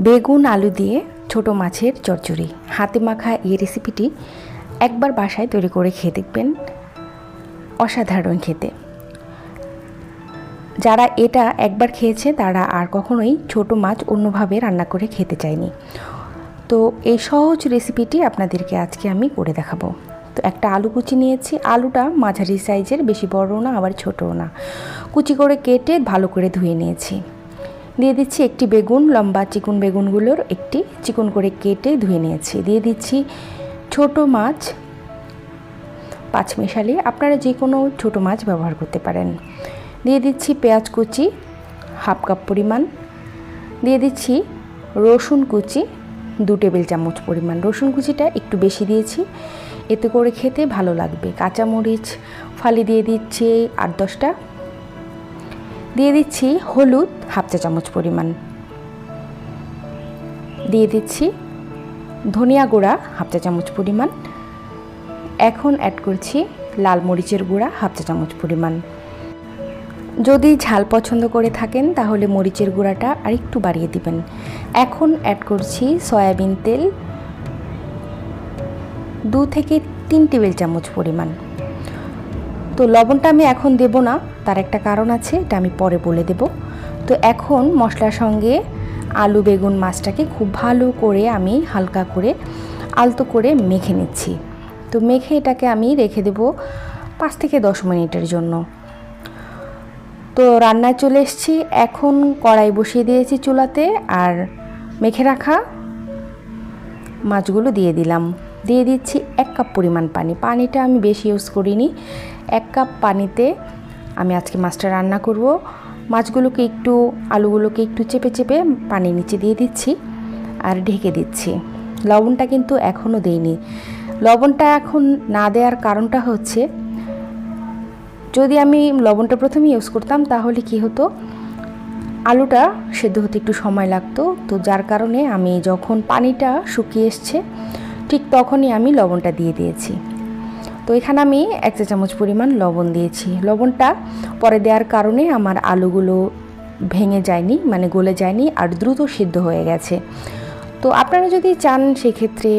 বেগুন, আলু দিয়ে ছোট মাছের চচ্চড়ি। হাতে মাখা এই রেসিপিটি একবার বাসায় তৈরি করে খেয়ে দেখবেন অসাধারণ খেতে। যারা এটা একবার খেয়েছে, তারা আর কখনোই ছোট মাছ অন্যভাবে রান্না করে খেতে চায়নি। তো এই সহজ রেসিপিটি আপনাদেরকে আজকে আমি করে দেখাবো। তো একটা আলু কুচি নিয়েছি। আলুটা মাঝারি সাইজের বেশি বড়ও না, আবার ছোটও না। কুচি করে কেটে ভালো করে ধুয়ে নিয়েছি। দিয়ে দিচ্ছি একটি বেগুন, লম্বা চিকন বেগুনগুলোর একটি চিকন করে কেটে ধুয়ে নিয়েছি। দিয়ে দিচ্ছি ছোট মাছ, পাঁচ মেশালি, আপনারা যে কোনো ছোট মাছ ব্যবহার করতে পারেন। দিয়ে দিচ্ছি পেঁয়াজ কুচি, হাফ কাপ পরিমাণ। দিয়ে দিচ্ছি রসুন কুচি, দু টেবিল চামচ পরিমাণ। রসুন কুচিটা একটু বেশি দিয়েছি, এতে করে খেতে ভালো লাগবে। কাঁচামরিচ, ফালি দিয়ে দিচ্ছি আট দশটা। দিয়ে দিচ্ছি হলুদ হাফ চা চামচ পরিমাণ। দিয়ে দিচ্ছি ধনিয়া গুঁড়া হাফ চা চামচ পরিমাণ। এখন অ্যাড করছি লাল মরিচের গুঁড়া হাফ চা চামচ পরিমাণ। যদি ঝাল পছন্দ করে থাকেন, তাহলে মরিচের গুঁড়াটা আরেকটু বাড়িয়ে দিবেন। এখন অ্যাড করছি সয়াবিন তেল। দু থেকে তিন টেবিল চামচ পরিমাণ। তো লবণটা আমি এখন দেব না, তার একটা কারণ আছে, এটা আমি পরে বলে দেব। তো এখন মশলার সঙ্গে আলু বেগুন মাছটাকে খুব ভালো করে আমি হালকা করে আলতো করে মেখে নিচ্ছি। তো মেখে এটাকে আমি রেখে দেব পাঁচ থেকে দশ মিনিটের জন্য। তো রান্নায় চলে এসেছি, এখন কড়াই বসিয়ে দিয়েছি চুলাতে, আর মেখে রাখা মাছগুলো দিয়ে দিলাম। দিয়ে দিচ্ছি এক কাপ পরিমাণ পানি। পানিটা আমি বেশি ইউজ করিনি। এক কাপ পানিতে আমি আজকে মাছটা রান্না করব। মাছগুলোকে একটু, আলুগুলোকে একটু চেপে চেপে পানি নিচে দিয়ে দিচ্ছি আর ঢেকে দিচ্ছি। লবণটা কিন্তু এখনও দেইনি। লবণটা এখন না দেওয়ার কারণটা হচ্ছে, যদি আমি লবণটা প্রথমে ইউজ করতাম তাহলে কি হতো, আলুটা সেদ্ধ হতে একটু সময় লাগতো। তো যার কারণে আমি যখন পানিটা শুকিয়ে এসছে ঠিক তখনই আমি লবণটা দিয়ে দিয়েছি। তো এখানে আমি এক চা চামচ পরিমাণ লবণ দিয়েছি। লবণটা পরে দেওয়ার কারণে আমার আলুগুলো ভেঙে যায়নি মানে গলে যায়নি আর দ্রুত সিদ্ধ হয়ে গেছে। তো আপনারা যদি চান সেক্ষেত্রে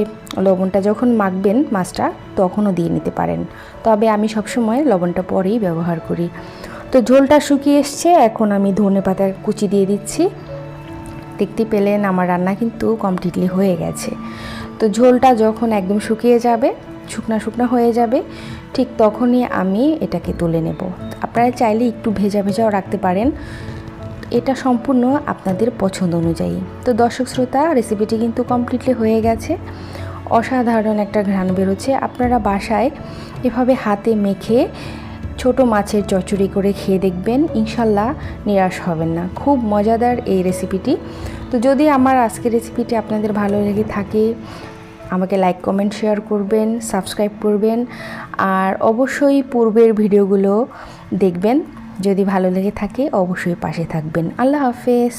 লবণটা যখন মাখবেন মাছটা, তখনও দিয়ে নিতে পারেন। তবে আমি সবসময় লবণটা পরেই ব্যবহার করি। তো ঝোলটা শুকিয়ে এসছে, এখন আমি ধনে পাতা কুচি দিয়ে দিচ্ছি। দেখতে পেলেন, আমার রান্না কিন্তু কমপ্লিটলি হয়ে গেছে। তো ঝোলটা যখন একদম শুকিয়ে যাবে, শুকনা শুকনা হয়ে যাবে, ঠিক তখনই আমি এটাকে তুলে নেব। আপনারা চাইলে একটু ভেজা ভেজাও রাখতে পারেন। এটা সম্পূর্ণ আপনাদের পছন্দ অনুযায়ী। তো দর্শক শ্রোতা রেসিপিটি কিন্তু কমপ্লিটলি হয়ে গেছে। অসাধারণ একটা ঘ্রাণ বেরোচ্ছে। আপনারা বাসায় এভাবে হাতে মেখে ছোট মাছের চচ্চড়ি করে খেয়ে দেখবেন, ইনশাল্লাহ নিরাশ হবেন না। খুব মজাদার এই রেসিপিটি তো যদি আমার আজকের রেসিপিটি আপনাদের ভালো লেগে থাকে, আমাকে লাইক কমেন্ট শেয়ার করবেন সাবস্ক্রাইব করবেন, আর অবশ্যই পূর্বের ভিডিওগুলো দেখবেন। যদি ভালো লেগে থাকে, অবশ্যই পাশে থাকবেন। আল্লাহ হাফেজ।